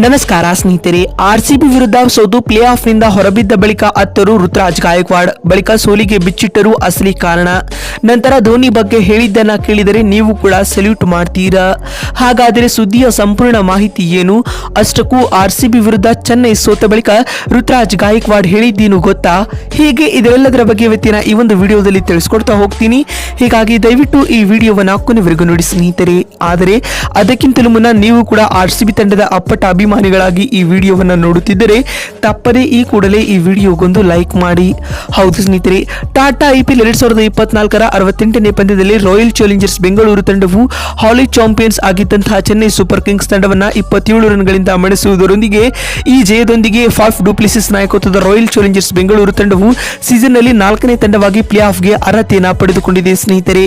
ನಮಸ್ಕಾರ ಸ್ನೇಹಿತರೆ ಆರ್ಸಿಬಿ ವಿರುದ್ಧ ಸೋತು ಪ್ಲೇ ಆಫ್ನಿಂದ ಹೊರಬಿದ್ದ ಬಳಿಕ ಅತ್ತರು ಋತುರಾಜ್ ಗಾಯಕ್ವಾಡ್. ಬಳಿಕ ಸೋಲಿಗೆ ಬಿಚ್ಚಿಟ್ಟರು ಅಸಲಿ ಕಾರಣ. ನಂತರ ಧೋನಿ ಬಗ್ಗೆ ಹೇಳಿದ್ದನ್ನ ಕೇಳಿದರೆ ನೀವು ಕೂಡ ಸಲ್ಯೂಟ್ ಮಾಡ್ತೀರಾ? ಹಾಗಾದರೆ ಸುದ್ದಿಯ ಸಂಪೂರ್ಣ ಮಾಹಿತಿ ಏನು? ಅಷ್ಟಕ್ಕೂ ಆರ್ಸಿಬಿ ವಿರುದ್ಧ ಚೆನ್ನೈ ಸೋತ ಬಳಿಕ ಋತುರಾಜ್ ಗಾಯಕ್ವಾಡ್ ಹೇಳಿದ್ದೇನು ಗೊತ್ತಾ? ಹೀಗೆ? ಇದೆಲ್ಲದರ ಬಗ್ಗೆ ಇವತ್ತಿನ ಈ ಒಂದು ವಿಡಿಯೋದಲ್ಲಿ ತಿಳಿಸ್ಕೊಡ್ತಾ ಹೋಗ್ತೀನಿ. ಹೀಗಾಗಿ ದಯವಿಟ್ಟು ಈ ವಿಡಿಯೋವನ್ನು ಕೊನೆವರೆಗೂ ನೋಡಿ ಸ್ನೇಹಿತರೆ. ಆದರೆ ಅದಕ್ಕಿಂತಲೂ ಮುನ್ನ ನೀವು ಕೂಡ ಆರ್ ಸಿ ಬಿ ತಂಡದ ಅಪ್ಪಟ ಅಭಿಮಾನಿಗಳಾಗಿ ಈ ವಿಡಿಯೋವನ್ನು ನೋಡುತ್ತಿದ್ದರೆ ತಪ್ಪದೇ ಈ ಕೂಡಲೇ ಈ ವಿಡಿಯೋಗೊಂದು ಲೈಕ್ ಮಾಡಿ. ಹೌದು ಸ್ನೇಹಿತರೆ, ಟಾಟಾ ಐ ಪಿ ಎಲ್ ಎರಡ್ ಸಾವಿರದ ಇಪ್ಪತ್ನಾಲ್ಕರ ಅರವತ್ತೆಂಟನೇ ಪಂದ್ಯದಲ್ಲಿ ರಾಯಲ್ ಚಾಲೆಂಜರ್ಸ್ ಬೆಂಗಳೂರು ತಂಡವು ಹಾಲಿ ಚಾಂಪಿಯನ್ಸ್ ಆಗಿದ್ದಂತಹ ಚೆನ್ನೈ ಸೂಪರ್ ಕಿಂಗ್ಸ್ ತಂಡವನ್ನು ಇಪ್ಪತ್ತೇಳು ರನ್ಗಳಿಂದ ಮಣಿಸುವುದರೊಂದಿಗೆ ಈ ಜಯದೊಂದಿಗೆ ಫಾಫ್ ಡೂಪ್ಲಿಸಿಸ್ ನಾಯಕತ್ವದ ರಾಯಲ್ ಚಾಲೆಂಜರ್ಸ್ ಬೆಂಗಳೂರು ತಂಡವು ಸೀಸನ್ನಲ್ಲಿ ನಾಲ್ಕನೇ ತಂಡವಾಗಿ ಪ್ಲೇ ಆಫ್ಗೆ ಅರ್ಹತೆಯನ್ನು ಪಡೆದುಕೊಂಡಿದೆ ಸ್ನೇಹಿತರೆ.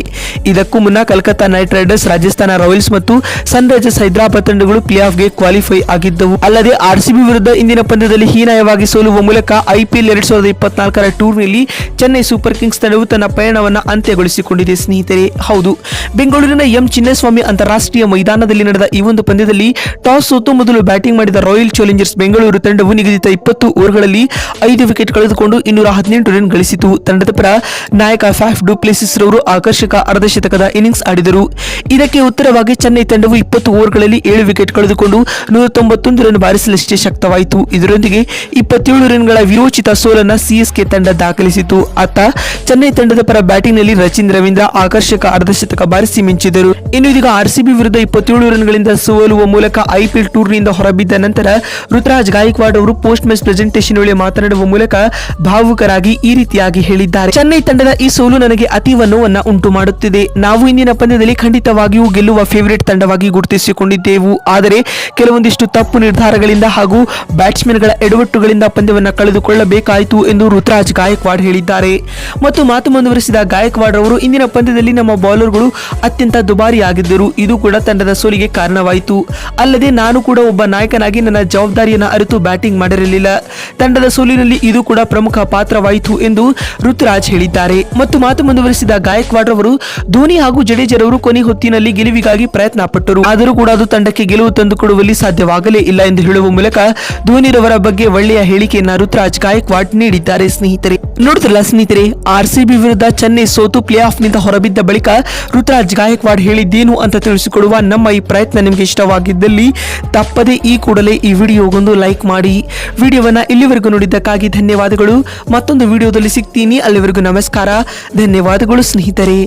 ಇದಕ್ಕೂ ಮುನ್ನ Kolkata Knight Riders, Rajasthan Royals ಮತ್ತು ಸನ್ ರೈಸರ್ಸ್ ಹೈದರಾಬಾದ್ ತಂಡಗಳು ಪ್ಲೇ ಆಫ್ಗೆ ಕ್ವಾಲಿಫೈ ಆಗಿದ್ದವು. ಅಲ್ಲದೆ ಆರ್ಸಿಬಿ ವಿರುದ್ಧ ಇಂದಿನ ಪಂದ್ಯದಲ್ಲಿ ಹೀನಾಯವಾಗಿ ಸೋಲುವ ಮೂಲಕ ಐಪಿಎಲ್ ಎರಡ್ ಸಾವಿರದ ಇಪ್ಪತ್ನಾಲ್ಕರ ಟೂರ್ನಿಯಲ್ಲಿ ಚೆನ್ನೈ ಸೂಪರ್ ಕಿಂಗ್ಸ್ ತಂಡವು ತನ್ನ ಪಯಣವನ್ನು ಅಂತ್ಯಗೊಳಿಸಿಕೊಂಡಿದೆ ಸ್ನೇಹಿತರೆ. ಹೌದು, ಬೆಂಗಳೂರಿನ ಎಂ ಚಿನ್ನಸ್ವಾಮಿ ಅಂತಾರಾಷ್ಟ್ರೀಯ ಮೈದಾನದಲ್ಲಿ ನಡೆದ ಈ ಒಂದು ಪಂದ್ಯದಲ್ಲಿ ಟಾಸ್ ಸೋತು ಮೊದಲು ಬ್ಯಾಟಿಂಗ್ ಮಾಡಿದ ರಾಯಲ್ ಚಾಲೆಂಜರ್ಸ್ ಬೆಂಗಳೂರು ತಂಡವು ನಿಗದಿತ ಇಪ್ಪತ್ತು ಓವರ್ಗಳಲ್ಲಿ ಐದು ವಿಕೆಟ್ ಕಳೆದುಕೊಂಡು ಇನ್ನೂರ ಹದಿನೆಂಟು ರನ್ ಗಳಿಸಿತು. ತಂಡದ ಪರ ನಾಯಕ ಫ್ಯಾಫ್ ಡುಪ್ಲೆಸಿಸ್ ರವರು ಆಕರ್ಷಕ ಅರ್ಧಶತಕದ ಇನ್ನಿಂಗ್ಸ್ ಆಡಿದರು. ಇದಕ್ಕೆ ಉತ್ತರವಾಗಿ ಚೆನ್ನೈ ತಂಡವು ಇಪ್ಪತ್ತು ಓವರ್ಗಳಲ್ಲಿ ಏಳು ವಿಕೆಟ್ ಕಳೆದುಕೊಂಡು ನೂರ ತೊಂಬತ್ತೊಂದು ರನ್ ಬಾರಿಸಲಷ್ಟೇ ಶಕ್ತವಾಯಿತು. ಇದರೊಂದಿಗೆ ಇಪ್ಪತ್ತೇಳು ರನ್ಗಳ ವಿರೋಚಿತ ಸೋಲನ್ನ ಸಿಎಸ್ಕೆ ತಂಡ ದಾಖಲಿಸಿತು. ಆತ ಚೆನ್ನೈ ತಂಡದ ಪರ ಬ್ಯಾಟಿಂಗ್ನಲ್ಲಿ ರಚಿನ್ ರವೀಂದ್ರ ಆಕರ್ಷಕ ಅರ್ಧಶತಕ ಬಾರಿಸಿ ಮಿಂಚಿದರು ಇನ್ನು ಇದೀಗ ಆರ್ಸಿಬಿ ವಿರುದ್ಧ ಇಪ್ಪತ್ತೇಳು ರನ್ಗಳಿಂದ ಸೋಲುವ ಮೂಲಕ ಐಪಿಎಲ್ ಟೂರ್ನಿಯಿಂದ ಹೊರಬಿದ್ದ ನಂತರ ಋತುರಾಜ್ ಗಾಯಕ್ವಾಡ್ ಅವರು ಪೋಸ್ಟ್ ಮ್ಯಾಚ್ ಪ್ರೆಸೆಂಟೇಷನ್ ವೇಳೆ ಮಾತನಾಡುವ ಮೂಲಕ ಭಾವುಕರಾಗಿ ಈ ರೀತಿಯಾಗಿ ಹೇಳಿದ್ದಾರೆ. ಚೆನ್ನೈ ತಂಡದ ಈ ಸೋಲು ನನಗೆ ಅತೀವ ನೋವನ್ನ ಉಂಟು ಮಾಡುತ್ತಿದೆ ನಾವು ಇಂದಿನ ಪಂದ್ಯದಲ್ಲಿ ಖಂಡಿತವಾಗಿಯೂ ಗೆಲ್ಲುವ ಫೇವರೇಟ್ ತಂಡವಾಗಿ ಗುರುತಿಸಿಕೊಂಡಿದ್ದೆವು. ಆದರೆ ಕೆಲವೊಂದಿಷ್ಟು ತಪ್ಪು ನಿರ್ಧಾರಗಳಿಂದ ಹಾಗೂ ಬ್ಯಾಟ್ಸ್ಮನ್ಗಳ ಎಡವಟ್ಟುಗಳಿಂದ ಪಂದ್ಯವನ್ನು ಕಳೆದುಕೊಳ್ಳಬೇಕಾಯಿತು ಎಂದು ಋತುರಾಜ್ ಗಾಯಕ್ವಾಡ್ ಹೇಳಿದ್ದಾರೆ. ಮತ್ತು ಮಾತು ಮುಂದುವರೆಸಿದ ಗಾಯಕ್ವಾಡ್ ಅವರು ಇಂದಿನ ಪಂದ್ಯದಲ್ಲಿ ನಮ್ಮ ಬೌಲರ್ಗಳು ಅತ್ಯಂತ ದುಬಾರಿಯಾಗಿದ್ದರು. ಇದು ಕೂಡ ತಂಡದ ಸೋಲಿಗೆ ಕಾರಣವಾಯಿತು. ಅಲ್ಲದೆ ನಾನು ಕೂಡ ಒಬ್ಬ ನಾಯಕನಾಗಿ ನನ್ನ ಜವಾಬ್ದಾರಿಯನ್ನು ಅರಿತು ಬ್ಯಾಟಿಂಗ್ ಮಾಡಿರಲಿಲ್ಲ. ತಂಡದ ಸೋಲಿನಲ್ಲಿ ಇದು ಕೂಡ ಪ್ರಮುಖ ಪಾತ್ರವಾಯಿತು ಎಂದು ಋತುರಾಜ್ ಹೇಳಿದ್ದಾರೆ. ಮತ್ತು ಮಾತು ಮುಂದುವರೆಸಿದ ಗಾಯಕ್ವಾಡ್ ಅವರು ಧೋನಿ ಹಾಗೂ ಜಡೇಜರವರು ಕೊನೆ ಹೊತ್ತಿನಲ್ಲಿ ಗೆಲುವಿಗಾಗಿ ಪ್ರಯತ್ನ ಪಟ್ಟರು ಆದರೂ ಕೂಡ ಅದು ತಂಡಕ್ಕೆ ಗೆಲುವು ತಂದುಕೊಡುವಲ್ಲಿ ಸಾಧ್ಯವಾಗಲೇ ಇಲ್ಲ ಎಂದು ಹೇಳುವ ಮೂಲಕ ಧೋನಿ ರವರ ಬಗ್ಗೆ ಒಳ್ಳೆಯ ಹೇಳಿಕೆಯನ್ನ ಋತುರಾಜ್ ಗಾಯಕ್ವಾಡ್ ನೀಡಿದ್ದಾರೆ ಸ್ನೇಹಿತರೆ. ನೋಡಿದ್ರಲ್ಲ ಸ್ನೇಹಿತರೆ ಆರ್ ಸಿ ಬಿ ವಿರುದ್ಧ ಚೆನ್ನೈ ಸೋತು ಪ್ಲೇ ಆಫ್ನಿಂದ ಹೊರಬಿದ್ದ ಬಳಿಕ ಋತುರಾಜ್ ಗಾಯಕ್ವಾಡ್ ಹೇಳಿದ್ದೇನು ಅಂತ ತಿಳಿಸಿಕೊಡುವ ನಮ್ಮ ಈ ಪ್ರಯತ್ನ ನಿಮಗೆ ಇಷ್ಟವಾಗಿದ್ದಲ್ಲಿ ತಪ್ಪದೇ ಈ ಕೂಡಲೇ ಈ ವಿಡಿಯೋಗೊಂದು ಲೈಕ್ ಮಾಡಿ. ವಿಡಿಯೋವನ್ನ ಇಲ್ಲಿವರೆಗೂ ನೋಡಿದ್ದಕ್ಕಾಗಿ ಧನ್ಯವಾದಗಳು. ಮತ್ತೊಂದು ವಿಡಿಯೋದಲ್ಲಿ ಸಿಗ್ತೀನಿ. ಅಲ್ಲಿವರೆಗೂ ನಮಸ್ಕಾರ. ಧನ್ಯವಾದಗಳು ಸ್ನೇಹಿತರೆ.